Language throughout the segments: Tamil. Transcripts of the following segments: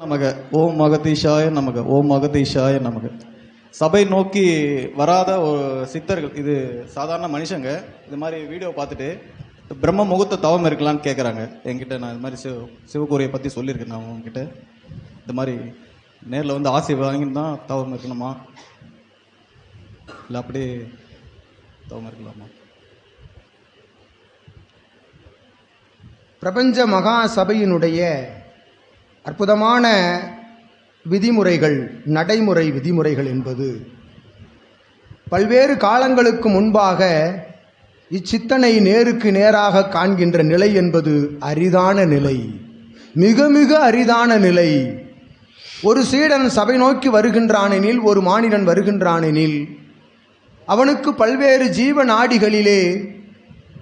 நமக. ஓம் மகதீஷாய நமக. ஓம் மகதீஷாய நமக. சபை நோக்கி வராத ஒரு சித்தர்கள் இது சாதாரண மனுஷங்க இது மாதிரி வீடியோ பார்த்துட்டு பிரம்ம முகூர்த்த தவம் இருக்கலாம்னு கேட்குறாங்க என்கிட்ட நான் இது மாதிரி சிவ சிவகூரியை பற்றி சொல்லியிருக்கேன் நான் உங்ககிட்ட. இந்த மாதிரி நேரில் வந்து ஆசை வாங்கின்னு தான் தவம் இருக்கணுமா? இல்லை அப்படியே தவம் இருக்கலாமா? பிரபஞ்ச மகா சபையினுடைய அற்புதமான விதிமுறைகள் நடைமுறை விதிமுறைகள் என்பது பல்வேறு காலங்களுக்கு முன்பாக இச்சித்தனை நேருக்கு நேராக காண்கின்ற நிலை என்பது அரிதான நிலை. மிக மிக அரிதான நிலை. ஒரு சீடன் சபை நோக்கி வருகின்றானெனில் ஒரு மானிடன் வருகின்றானெனில் அவனுக்கு பல்வேறு ஜீவ நாடிகளிலே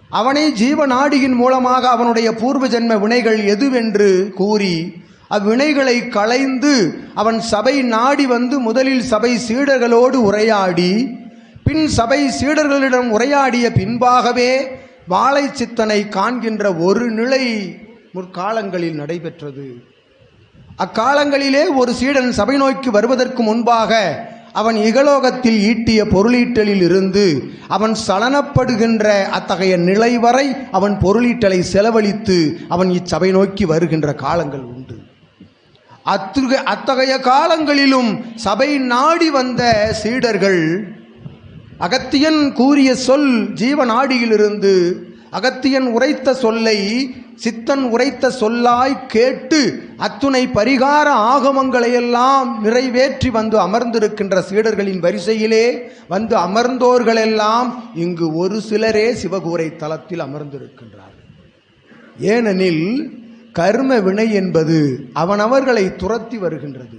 அவனை ஜீவ நாடியின் மூலமாக அவனுடைய பூர்வ ஜென்ம வினைகள் எதுவென்று கூறி அவ்வினைகளை களைந்து அவன் சபை நாடி வந்து முதலில் சபை சீடர்களோடு உரையாடி பின் சபை சீடர்களிடம் உரையாடிய பின்பாகவே வாழை சித்தனை காண்கின்ற ஒரு நிலை முற்காலங்களில் நடைபெற்றது. அக்காலங்களிலே ஒரு சீடன் சபை நோக்கி வருவதற்கு முன்பாக அவன் இகலோகத்தில் ஈட்டிய பொருளீட்டலில் இருந்து அவன் சலனப்படுகின்ற அத்தகைய நிலை வரை அவன் பொருளீட்டலை செலவழித்து அவன் இச்சபை நோக்கி வருகின்ற காலங்கள் உண்டு. அத்துக அத்தகைய காலங்களிலும் சபை நாடி வந்த சீடர்கள் அகத்தியன் கூறிய சொல் ஜீவநாடியிலிருந்து அகத்தியன் உரைத்த சொல்லை சித்தன் உரைத்த சொல்லாய் கேட்டு அத்துணை பரிகார ஆகமங்களையெல்லாம் நிறைவேற்றி வந்து அமர்ந்திருக்கின்ற சீடர்களின் வரிசையிலே வந்து அமர்ந்தோர்களெல்லாம் இங்கு ஒரு சிலரே சிவகூரை தலத்தில் அமர்ந்திருக்கின்றார்கள். ஏனெனில் கர்ம வினை என்பது அவனவர்களை துரத்தி வருகின்றது.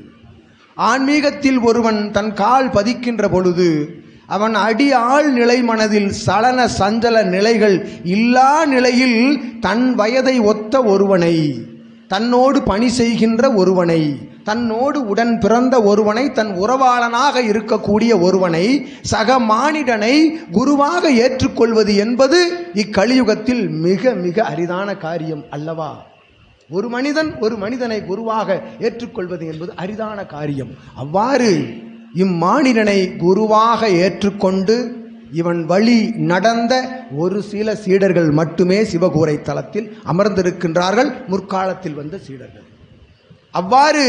ஆன்மீகத்தில் ஒருவன் தன் கால் பதிக்கின்ற பொழுது அவன் அடி ஆள் நிலை மனதில் சலன சஞ்சல நிலைகள் இல்லா நிலையில் தன் வயதை ஒத்த ஒருவனை தன்னோடு பணி செய்கின்ற ஒருவனை தன்னோடு உடன் பிறந்த ஒருவனை தன் உறவாளனாக இருக்கக்கூடிய ஒருவனை சக மானிடனை குருவாக ஏற்றுக்கொள்வது என்பது இக்கலியுகத்தில் மிக மிக அரிதான காரியம் அல்லவா? ஒரு மனிதன் ஒரு மனிதனை குருவாக ஏற்றுக்கொள்வது என்பது அரிதான காரியம். அவ்வாறு இம்மானிடனை குருவாக ஏற்றுக்கொண்டு இவன் வழி நடந்த ஒரு சில சீடர்கள் மட்டுமே சிவகூரை தலத்தில் அமர்ந்திருக்கின்றார்கள். முற்காலத்தில் வந்த சீடர்கள். அவ்வாறு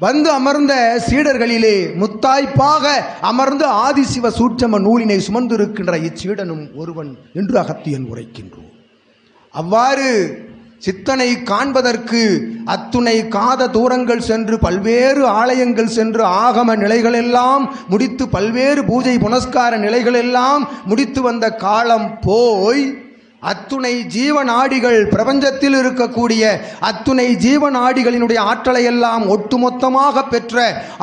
வந்து அமர்ந்த சீடர்களிலே முத்தாய்ப்பாக அமர்ந்து ஆதிசிவ சூட்சம நூலினை சுமந்திருக்கின்ற இச்சீடனும் ஒருவன் என்று அகத்தியன் உரைக்கின்றோம். அவ்வாறு சித்தனை காண்பதற்கு அத்துணை காத தூரங்கள் சென்று பல்வேறு ஆலயங்கள் சென்று ஆகம நிலைகளெல்லாம் முடித்து பல்வேறு பூஜை புனஸ்கார நிலைகளெல்லாம் முடித்து வந்த காலம் போய் அத்துணை ஜீவநாடிகள் பிரபஞ்சத்தில் இருக்கக்கூடிய அத்துணை ஜீவநாடிகளினுடைய ஆற்றலை எல்லாம் ஒட்டுமொத்தமாக பெற்ற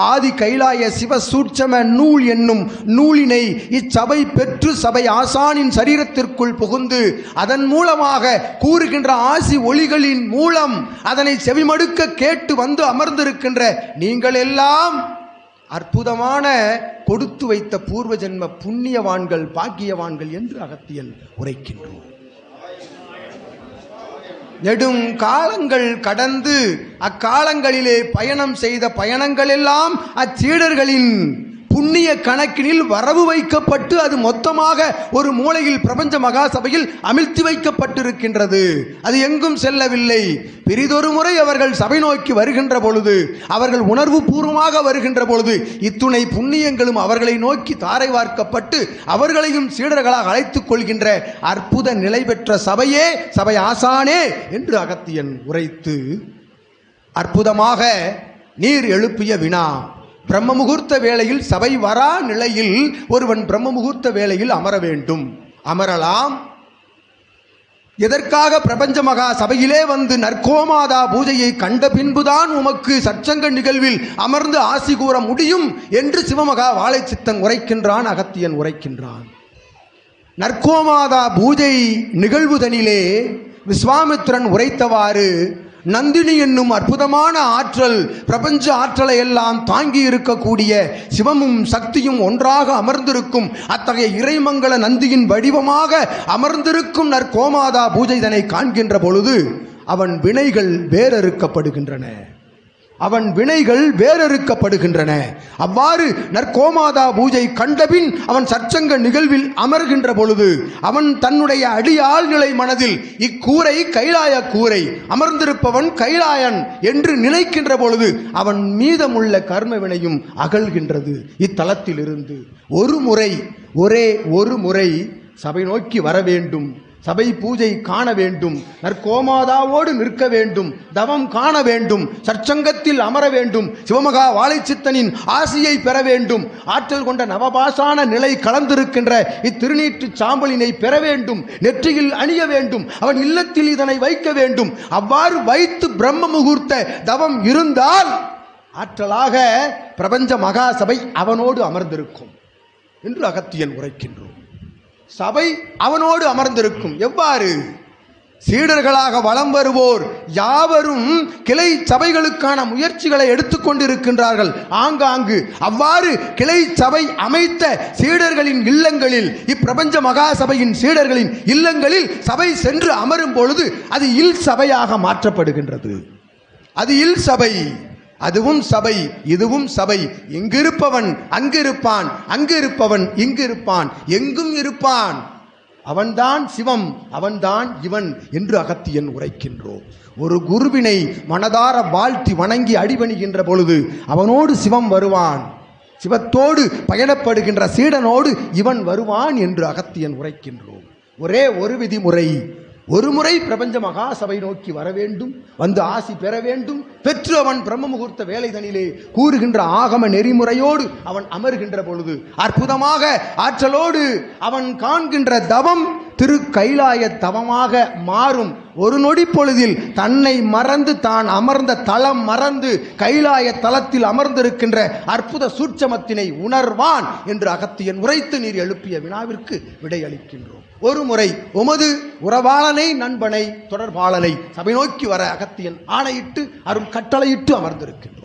ஆதி கைலாய சிவ சூட்சம நூல் என்னும் நூலினை இச்சபை பெற்று சபை ஆசானின் சரீரத்திற்குள் புகுந்து அதன் மூலமாக கூறுகின்ற ஆசி ஒளிகளின் மூலம் அதனை செவிமடுக்க கேட்டு வந்து அமர்ந்திருக்கின்ற நீங்கள் எல்லாம் அற்புதமான கொடுத்து வைத்த பூர்வ ஜென்ம புண்ணியவான்கள் பாக்கியவான்கள் என்று அகத்தியல் உரைக்கின்றோம். நெடும் காலங்கள் கடந்து அக்காலங்களிலே பயணம் செய்த பயணங்களெல்லாம் அச்சீடர்களின் புண்ணிய கணக்கினில் வரவு வைக்கப்பட்டு அது மொத்தமாக ஒரு மூலையில் பிரபஞ்ச மகா சபையில் அமிழ்த்தி வைக்கப்பட்டிருக்கின்றது. அது எங்கும் செல்லவில்லை. பெரிதொரு முறை அவர்கள் சபை நோக்கி வருகின்ற பொழுது அவர்கள் உணர்வு பூர்வமாக வருகின்ற பொழுது இத்துணை புண்ணியங்களும் அவர்களை நோக்கி தாரை வார்க்கப்பட்டு அவர்களையும் சீடர்களாக அழைத்துக் கொள்கின்ற அற்புத நிலை பெற்ற சபையே சபை ஆசானே என்று அகத்தியன் உரைத்து அற்புதமாக நீர் எழுப்பிய வினா பிரம்ம முகூர்த்த வேளையில் சபை வரா நிலையில் ஒருவன் பிரம்ம முகூர்த்த வேளையில் அமர வேண்டும். அமரலாம். எதற்காக பிரபஞ்ச மகா சபையிலே வந்து நற்கோமாதா பூஜையை கண்ட பின்புதான் உமக்கு சற்சங்க நிகழ்வில் அமர்ந்து ஆசி கூற முடியும் என்று சிவமகா வாழைச்சித்தன் உரைக்கின்றான் அகத்தியன் உரைக்கின்றான். நற்கோமாதா பூஜை நிகழ்வுதனிலே விஸ்வாமித்திரன் உரைத்தவாறு நந்தினி என்னும் அற்புதமான ஆற்றல் பிரபஞ்ச ஆற்றலை எல்லாம் தாங்கி இருக்கக்கூடிய சிவமும் சக்தியும் ஒன்றாக அமர்ந்திருக்கும் அத்தகைய இறைமங்கல நந்தியின் வடிவமாக அமர்ந்திருக்கும் நற்கோமாதா பூஜை இதனை காண்கின்ற பொழுது அவன் வினைகள் வேறறுக்கப்படுகின்றன. அவன் வினைகள் வேறறுக்கப்படுகின்றன. அவ்வாறு நற்கோமாதா பூஜை கண்டபின் அவன் சற்சங்க நிகழ்வில் அமர்கின்ற பொழுது அவன் தன்னுடைய அடியாள் நிலை மனதில் இக்கூரை கைலாய கூரை அமர்ந்திருப்பவன் கைலாயன் என்று நினைக்கின்ற பொழுது அவன் மீதமுள்ள கர்ம வினையும் அகல்கின்றது இத்தலத்திலிருந்து. ஒரு முறை ஒரே ஒரு முறை சபை நோக்கி வர வேண்டும் சபை பூஜை காண வேண்டும். நற்கோமாதாவோடு நிற்க வேண்டும். தவம் காண வேண்டும். சற்சங்கத்தில் அமர வேண்டும். சிவமகா வாழைச்சித்தனின் ஆசியை பெற வேண்டும். ஆற்றல் கொண்ட நவபாசான நிலை கலந்திருக்கின்ற இத்திருநீற்று சாம்பலினை பெற வேண்டும். நெற்றியில் அணிய வேண்டும். அவன் இல்லத்தில் இதனை வைக்க வேண்டும். அவ்வாறு வைத்து பிரம்ம முகூர்த்த தவம் இருந்தால் ஆற்றலாக பிரபஞ்ச மகா சபை அவனோடு அமர்ந்திருக்கும். என்று அகத்தியன் உரைக்கின்றோம். சபை அவனோடு அமர்ந்திருக்கும். எவ்வாறு? சீடர்களாக வலம் வருவோர் யாவரும் கிளை சபைகளுக்கான முயற்சிகளை எடுத்துக்கொண்டிருக்கின்றார்கள் ஆங்காங்கு அவ்வாறு கிளை சபை அமைத்த சீடர்களின் இல்லங்களில் இப்பிரபஞ்ச மகா சபையின் சீடர்களின் இல்லங்களில் சபை சென்று அமரும் பொழுது அது இல் சபையாக மாற்றப்படுகின்றது. அது இல் சபை. அதுவும் சபை இதுவும் சபை. இங்கிருப்பவன் அங்கிருப்பான் அங்கிருப்பவன் இங்கிருப்பான் எங்கும் இருப்பான். அவன்தான் சிவம் அவன்தான் இவன் என்று அகத்தியன் உரைக்கின்றோம். ஒரு குருவினை மனதார வாழ்த்தி வணங்கி அடிபணிகின்ற பொழுது அவனோடு சிவம் வருவான். சிவத்தோடு பயணப்படுகின்ற சீடனோடு இவன் வருவான் என்று அகத்தியன் உரைக்கின்றோம். ஒரே ஒரு விதிமுறை ஒரு முறை பிரபஞ்ச மகா சபை நோக்கி வர வேண்டும் வந்து ஆசி பெற வேண்டும். பெற்று அவன் பிரம்ம முகூர்த்த வேலைதனிலே கூறுகின்ற ஆகம நெறிமுறையோடு அவன் அமர்கின்ற பொழுது அற்புதமாக ஆற்றலோடு அவன் காண்கின்ற தவம் திரு கைலாய தவமாக மாறும் ஒரு நொடி பொழுதில் தன்னை மறந்து தான் அமர்ந்த தளம் மறந்து கைலாய தளத்தில் அமர்ந்திருக்கின்ற அற்புத சூட்சமத்தினை உணர்வான் என்று அகத்தியன் உரைத்து நீர் எழுப்பிய வினாவிற்கு விடையளிக்கின்றோம். ஒரு முறை உமது உறவாளனை நண்பனை தொடர்பாளனை சபை நோக்கி வர அகத்தியன் ஆணையிட்டு அரும் கட்டளையிட்டு அமர்ந்திருக்கின்றோம்